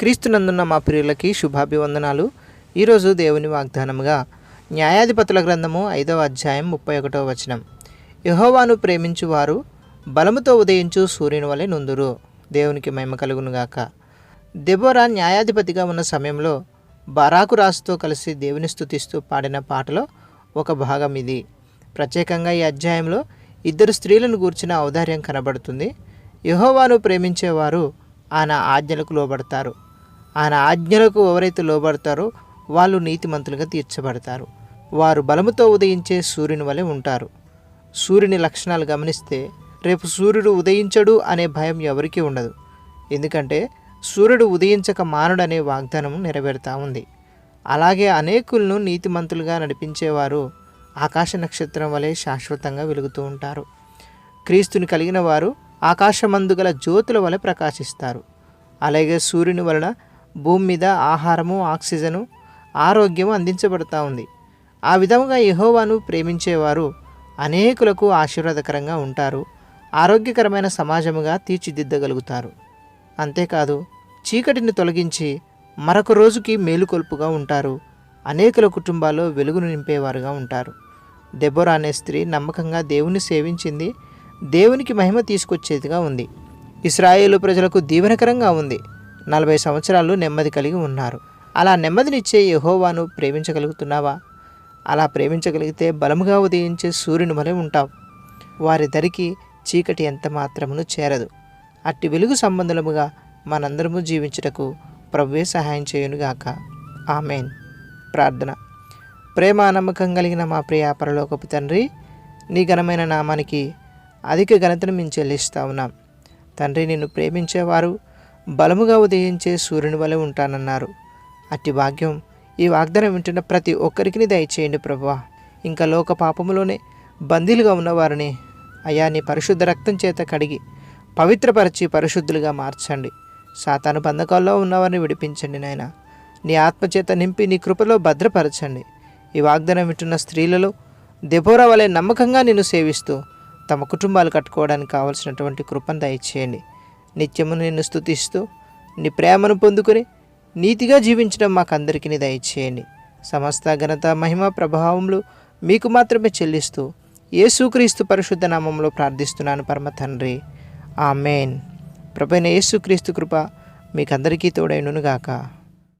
క్రీస్తునందున్న మా ప్రియులకి శుభాభివందనాలు. ఈరోజు దేవుని వాగ్దానముగా న్యాయాధిపతుల గ్రంథము ఐదవ అధ్యాయం ముప్పై ఒకటవ వచనం. యహోవాను ప్రేమించువారు బలముతో ఉదయించు సూర్యుని వలె నుందురు. దేవునికి మహిమ కలుగునుగాక దెబోరా న్యాయాధిపతిగా ఉన్న సమయంలో బరాకు రాసుతో కలిసి దేవుని స్థుతిస్తూ పాడిన పాటలో ఒక భాగం ఇది. ప్రత్యేకంగా ఈ అధ్యాయంలో ఇద్దరు స్త్రీలను గూర్చిన ఔదార్యం కనబడుతుంది. యహోవాను ప్రేమించేవారు ఆయన ఆజ్ఞలకు లోబడతారు. ఆయన ఆజ్ఞలకు ఎవరైతే లోబడతారో వాళ్ళు నీతిమంతులుగా తీర్చబడతారు. వారు బలముతో ఉదయించే సూర్యుని వలె ఉంటారు. సూర్యుని లక్షణాలు గమనిస్తే రేపు సూర్యుడు ఉదయించడు అనే భయం ఎవరికీ ఉండదు. ఎందుకంటే సూర్యుడు ఉదయించక మానుడనే వాగ్దానం నెరవేరుతా ఉంది. అలాగే అనేకులను నీతిమంతులుగా నడిపించేవారు ఆకాశ నక్షత్రం వలె శాశ్వతంగా వెలుగుతూ ఉంటారు. క్రీస్తుని కలిగిన వారు ఆకాశమందుగల జ్యోతుల వలె ప్రకాశిస్తారు. అలాగే సూర్యుని వలన భూమి మీద ఆహారము ఆక్సిజను ఆరోగ్యము అందించబడతా ఉంది. ఆ విధముగా యహోవాను ప్రేమించేవారు అనేకులకు ఆశీర్వాదకరంగా ఉంటారు ఆరోగ్యకరమైన సమాజముగా తీర్చిదిద్దగలుగుతారు. అంతేకాదు చీకటిని తొలగించి మరొక రోజుకి మేలుకొల్పుగా ఉంటారు అనేకుల కుటుంబాల్లో వెలుగును నింపేవారుగా ఉంటారు. దెబోరా అనే స్త్రీ నమ్మకంగా దేవుని సేవించింది దేవునికి మహిమ తీసుకొచ్చేదిగా ఉంది. ఇస్రాయేలు ప్రజలకు దీవెనకరంగా ఉంది. నలభై సంవత్సరాలు నెమ్మది కలిగి ఉన్నారు. అలా నెమ్మదినిచ్చే యహోవాను ప్రేమించగలుగుతున్నావా? అలా ప్రేమించగలిగితే బలముగా ఉదయించే సూర్యుని వలె ఉంటావు. వారి దరికి చీకటి ఎంత మాత్రమును చేరదు. అట్టి వెలుగు సంబంధముగా మనందరము జీవించుటకు ప్రభువే సహాయం చేయునుగాక. ఆమెన్. ప్రార్థన. ప్రేమ నమ్మకం కలిగిన మా ప్రియ పరలోకపు తండ్రి నీ ఘనమైన నామానికి అధిక ఘనతను మేము చెల్లిస్తా ఉన్నాం. తండ్రి నిన్ను ప్రేమించేవారు బలముగా ఉదయించే సూర్యుని వలె ఉంటానన్నారు. అట్టి భాగ్యం ఈ వాగ్దానం వింటున్న ప్రతి ఒక్కరికి దయచేయండి ప్రభువా. ఇంకా లోక పాపములోనే బందీలుగా ఉన్నవారిని అయా నీ పరిశుద్ధ రక్తం చేత కడిగి పవిత్రపరిచి పరిశుద్ధులుగా మార్చండి. సాతాను బంధకాల్లో ఉన్నవారిని విడిపించండి నాయన. నీ ఆత్మచేత నింపి నీ కృపలో భద్రపరచండి. ఈ వాగ్దానం వింటున్న స్త్రీలలో దెబోరా వలె నమ్మకంగా నిన్ను సేవిస్తూ తమ కుటుంబాలు కట్టుకోవడానికి కావలసినటువంటి కృపను దయచేయండి. నిత్యము నిన్ను స్తుతిస్తూ నీ ప్రేమను పొందుకొని నీతిగా జీవించడం మాకందరికీ దయచేయండి. సమస్త ఘనత మహిమ ప్రభావములు మీకు మాత్రమే చెల్లిస్తూ యేసుక్రీస్తు పరిశుద్ధ నామంలో ప్రార్థిస్తున్నాను పరమ తండ్రి. ఆమెన్. ప్రభైన యేసుక్రీస్తు కృప మీకందరికీ తోడైనను గాక.